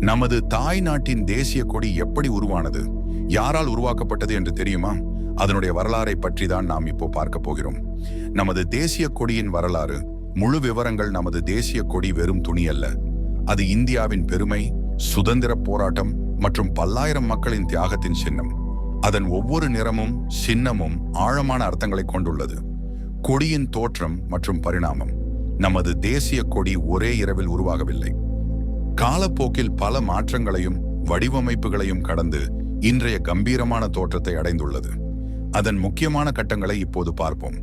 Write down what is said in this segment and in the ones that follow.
நமது தாய் நாட்டின் தேசிய கொடி எப்படி உருவானது? யாரால் உருவாக்கப்பட்டது என்று தெரியுமா? அதனுடைய வரலாறை பற்றி தான் நாம் இப்போ பார்க்க போகிறோம். நமது தேசிய கொடியின் வரலாறு முழு விவரங்கள் நமது தேசிய கொடி வெறும் துணி அல்ல. அது இந்தியாவின் பெருமை சுதந்திர போராட்டம் மற்றும் பல்லாயிரம் மக்களின் தியாகத்தின் சின்னம். அதன் ஒவ்வொரு நிறமும் சின்னமும் ஆழமான அர்த்தங்களை கொண்டுள்ளது. கொடியின் தோற்றம் மற்றும் பரிணாமம். நமது தேசிய கொடி ஒரே இரவில் உருவாகவில்லை. காலப்போக்கில் பல மாற்றங்களையும் வடிவமைப்புகளையும் கடந்து இன்றைய கம்பீரமான தோற்றத்தை அடைந்துள்ளது. அதன் முக்கியமான கட்டங்களை இப்போது பார்ப்போம்.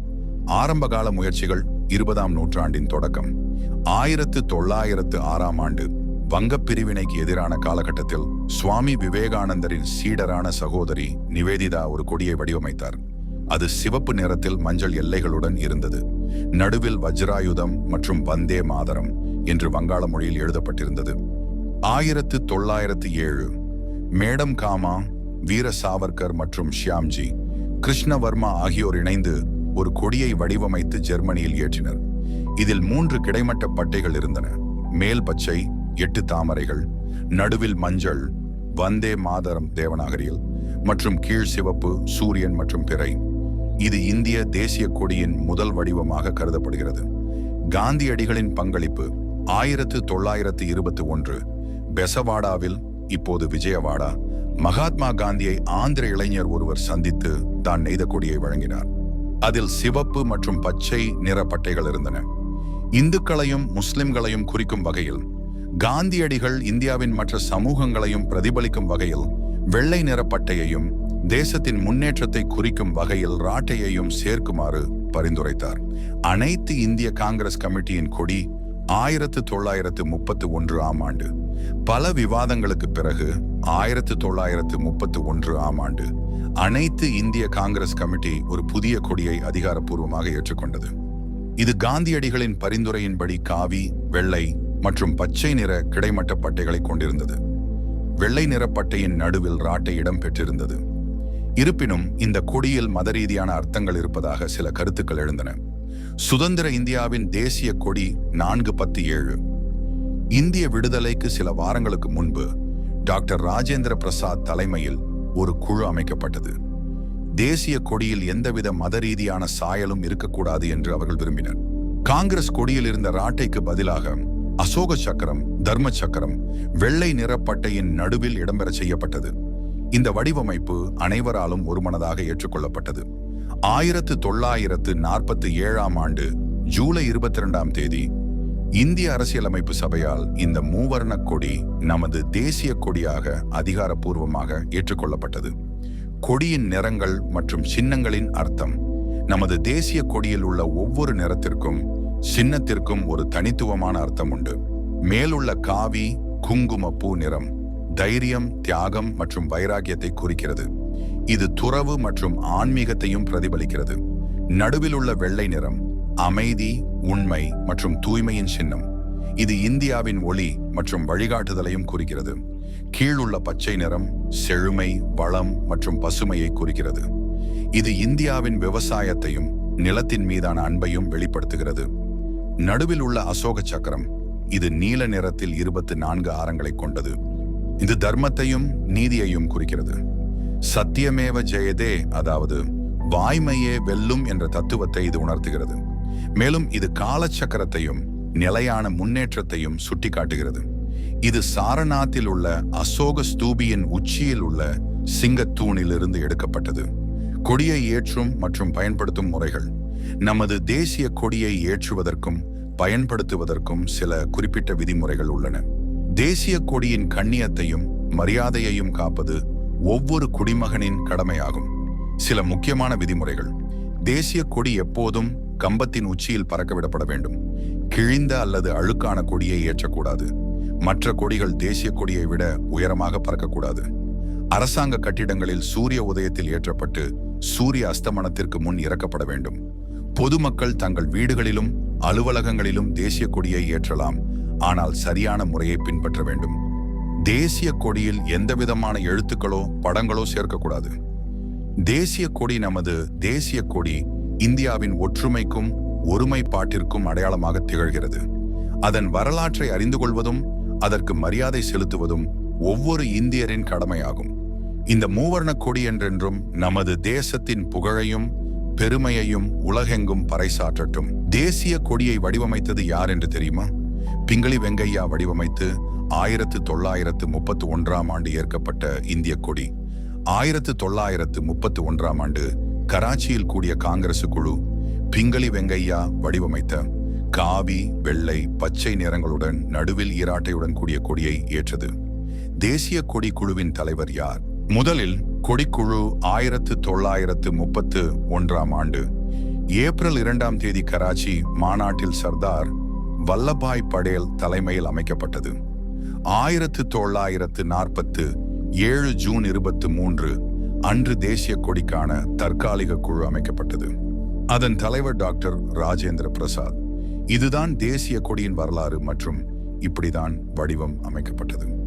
ஆரம்பகால முயற்சிகள் இருபதாம் நூற்றாண்டின் தொடக்கம். ஆயிரத்து தொள்ளாயிரத்து ஆறாம் ஆண்டு வங்கப் பிரிவினைக்கு எதிரான காலகட்டத்தில் சுவாமி விவேகானந்தரின் சீடரான சகோதரி நிவேதிதா ஒரு கொடியை வடிவமைத்தார். அது சிவப்பு நிறத்தில் மஞ்சள் எல்லைகளுடன் இருந்தது. நடுவில் வஜ்ராயுதம் மற்றும் வந்தே மாதரம். என்று வங்காள மொழியில் எழுதப்பட்டிருந்தது. ஆயிரத்து தொள்ளாயிரத்து ஏழு மேடம் காமா வீர சாவர்கர் மற்றும் ஷியாம்ஜி கிருஷ்ணவர்மா ஆகியோர் இணைந்து ஒரு கொடியை வடிவமைத்து ஜெர்மனியில் ஏற்றினர். இதில் மூன்று கிடைமட்ட பட்டைகள் இருந்தன. மேல் பச்சை எட்டு தாமரைகள் நடுவில் மஞ்சள் வந்தே மாதரம் தேவநாகரியில் மற்றும் கீழ் சிவப்பு சூரியன் மற்றும் பிறை. இது இந்திய தேசிய கொடியின் முதல் வடிவமாக கருதப்படுகிறது. காந்தியடிகளின் பங்களிப்பு ஆயிரத்து தொள்ளாயிரத்து இருபத்தி ஒன்று பெசவாடாவில் இப்போது விஜயவாடா மகாத்மா காந்தியை ஆந்திர இளைஞர் ஒருவர் சந்தித்து தான் நெய்த கொடியை வழங்கினார். அதில் சிவப்பு மற்றும் பச்சை நிற பட்டைகள் இருந்தன. இந்துக்களையும் முஸ்லிம்களையும் குறிக்கும் வகையில் காந்தியடிகள் இந்தியாவின் மற்ற சமூகங்களையும் பிரதிபலிக்கும் வகையில் வெள்ளை நிற பட்டையையும் தேசத்தின் முன்னேற்றத்தை குறிக்கும் வகையில் ராட்டையையும் சேர்க்குமாறு பரிந்துரைத்தார். அனைத்து இந்திய காங்கிரஸ் கமிட்டியின் கொடி ஆயிரத்து தொள்ளாயிரத்து முப்பத்து ஒன்று ஆம் ஆண்டு. பல விவாதங்களுக்கு பிறகு ஆயிரத்து தொள்ளாயிரத்து முப்பத்து ஒன்று ஆம் ஆண்டு அனைத்து இந்திய காங்கிரஸ் கமிட்டி ஒரு புதிய கொடியை அதிகாரப்பூர்வமாக ஏற்றுக்கொண்டது. இது காந்தியடிகளின் பரிந்துரையின்படி காவி வெள்ளை மற்றும் பச்சை நிற கிடைமட்ட பட்டைகளை கொண்டிருந்தது. வெள்ளை நிற பட்டையின் நடுவில் ராட்டை இடம் பெற்றிருந்தது. இருப்பினும் இந்த கொடியில் மத ரீதியான அர்த்தங்கள் இருப்பதாக சில கருத்துக்கள் எழுந்தன. சுதந்திர இந்தியாவின் தேசிய கொடி நான்கு பத்து ஏழு. இந்திய விடுதலைக்கு சில வாரங்களுக்கு முன்பு டாக்டர் ராஜேந்திர பிரசாத் தலைமையில் ஒரு குழு அமைக்கப்பட்டது. தேசிய கொடியில் எந்தவித மத ரீதியான சாயலும் இருக்கக்கூடாது என்று அவர்கள் விரும்பினர். காங்கிரஸ் கொடியில் இருந்த ராட்டைக்கு பதிலாக அசோக சக்கரம் தர்ம சக்கரம் வெள்ளை நிறப்பட்டையின் நடுவில் இடம்பெற செய்யப்பட்டது. இந்த வடிவமைப்பு அனைவராலும் ஒருமனதாக ஏற்றுக்கொள்ளப்பட்டது. ஆயிரத்து தொள்ளாயிரத்து நாற்பத்தி ஏழாம் ஆண்டு ஜூலை இருபத்தி ரெண்டாம் தேதி இந்திய அரசியலமைப்பு சபையால் இந்த மூவர்ண கொடி நமது தேசிய கொடியாக அதிகாரப்பூர்வமாக ஏற்றுக்கொள்ளப்பட்டது. கொடியின் நிறங்கள் மற்றும் சின்னங்களின் அர்த்தம் நமது தேசிய கொடியில் உள்ள ஒவ்வொரு நிறத்திற்கும் சின்னத்திற்கும் ஒரு தனித்துவமான அர்த்தம் உண்டு. மேலுள்ள காவி குங்கும பூ நிறம் தைரியம் தியாகம் மற்றும் வைராகியத்தை குறிக்கிறது. இது துறவு மற்றும் ஆன்மீகத்தையும் பிரதிபலிக்கிறது. நடுவில் உள்ள வெள்ளை நிறம் அமைதி உண்மை மற்றும் தூய்மையின் சின்னம். இது இந்தியாவின் ஒளி மற்றும் வழிகாட்டுதலையும் குறிக்கிறது. கீழுள்ள பச்சை நிறம் செழுமை வளம் மற்றும் பசுமையை குறிக்கிறது. இது இந்தியாவின் விவசாயத்தையும் நிலத்தின் மீதான அன்பையும் வெளிப்படுத்துகிறது. நடுவில் உள்ள அசோக சக்கரம் இது நீல நிறத்தில் இருபத்தி நான்கு ஆரங்களை கொண்டது. இது தர்மத்தையும் நீதியையும் குறிக்கிறது. சத்தியமேவ ஜெயதே அதாவது வாய்மையே வெல்லும் என்ற தத்துவத்தை இது உணர்த்துகிறது. மேலும் இது காலச்சக்கரத்தையும் நிலையான முன்னேற்றத்தையும் சுட்டிக்காட்டுகிறது. இது சாரநாத்தில் உள்ள அசோக ஸ்தூபியின் உச்சியில் உள்ள சிங்கத்தூணிலிருந்து எடுக்கப்பட்டது. கொடியை ஏற்றும் மற்றும் பயன்படுத்தும் முறைகள். நமது தேசிய கொடியை ஏற்றுவதற்கும் பயன்படுத்துவதற்கும் சில குறிப்பிட்ட விதிமுறைகள் உள்ளன. தேசிய கொடியின் கண்ணியத்தையும் மரியாதையையும் காப்பது ஒவ்வொரு குடிமகனின் கடமையாகும். சில முக்கியமான விதிமுறைகள். தேசிய கொடி எப்போதும் கம்பத்தின் உச்சியில் பறக்கவிடப்பட வேண்டும். கிழிந்த அல்லது அழுக்கான கொடியை ஏற்றக்கூடாது. மற்ற கொடிகள் தேசிய கொடியை விட உயரமாக பறக்கக்கூடாது. அரசாங்க கட்டிடங்களில் சூரிய உதயத்தில் ஏற்றப்பட்டு சூரிய அஸ்தமனத்திற்கு முன் இறக்கப்பட வேண்டும். பொதுமக்கள் தங்கள் வீடுகளிலும் அலுவலகங்களிலும் தேசிய கொடியை ஏற்றலாம். ஆனால் சரியான முறையை பின்பற்ற வேண்டும். தேசிய கொடியில் எந்த விதமான எழுத்துக்களோ படங்களோ சேர்க்கக்கூடாது. தேசிய கொடி நமது தேசிய கொடி இந்தியாவின் ஒற்றுமைக்கும் ஒருமைப்பாட்டிற்கும் அடையாளமாக திகழ்கிறது. அதன் வரலாற்றை அறிந்து கொள்வதும் அதற்கு மரியாதை செலுத்துவதும் ஒவ்வொரு இந்தியரின் கடமையாகும். இந்த மூவர்ண கொடி என்றென்றும் நமது தேசத்தின் புகழையும் பெருமையையும் உலகெங்கும் பறைசாற்றட்டும். தேசிய கொடியை வடிவமைத்தது யார் என்று தெரியுமா? பிங்களி வெங்கையா வடிவமைத்து ஆயிரத்து தொள்ளாயிரத்து முப்பத்து ஒன்றாம் ஆண்டு ஏற்கப்பட்ட இந்திய கொடி. ஆயிரத்து தொள்ளாயிரத்து முப்பத்து ஒன்றாம் ஆண்டு கராச்சியில் கூடிய காங்கிரஸ் குழு பிங்களி வெங்கையா வடிவமைத்த காவி வெள்ளை பச்சை நிறங்களுடன் நடுவில் ஈராட்டையுடன் கூடிய கொடியை ஏற்றது. தேசிய கொடி குழுவின் தலைவர் யார்? முதலில் கொடிக்குழு ஆயிரத்து தொள்ளாயிரத்து முப்பத்து ஒன்றாம் ஆண்டு ஏப்ரல் இரண்டாம் தேதி கராச்சி மாநாட்டில் சர்தார் வல்லபாய் படேல் தலைமையில் அமைக்கப்பட்டது. ஆயிரத்து தொள்ளாயிரத்து நாற்பத்து ஏழு ஜூன் இருபத்து மூன்று அன்று தேசிய கொடிக்கான தற்காலிக குழு அமைக்கப்பட்டது. அதன் தலைவர் டாக்டர் ராஜேந்திர பிரசாத். இதுதான் தேசிய கொடியின் வரலாறு மற்றும் இப்படிதான் வடிவம் அமைக்கப்பட்டது.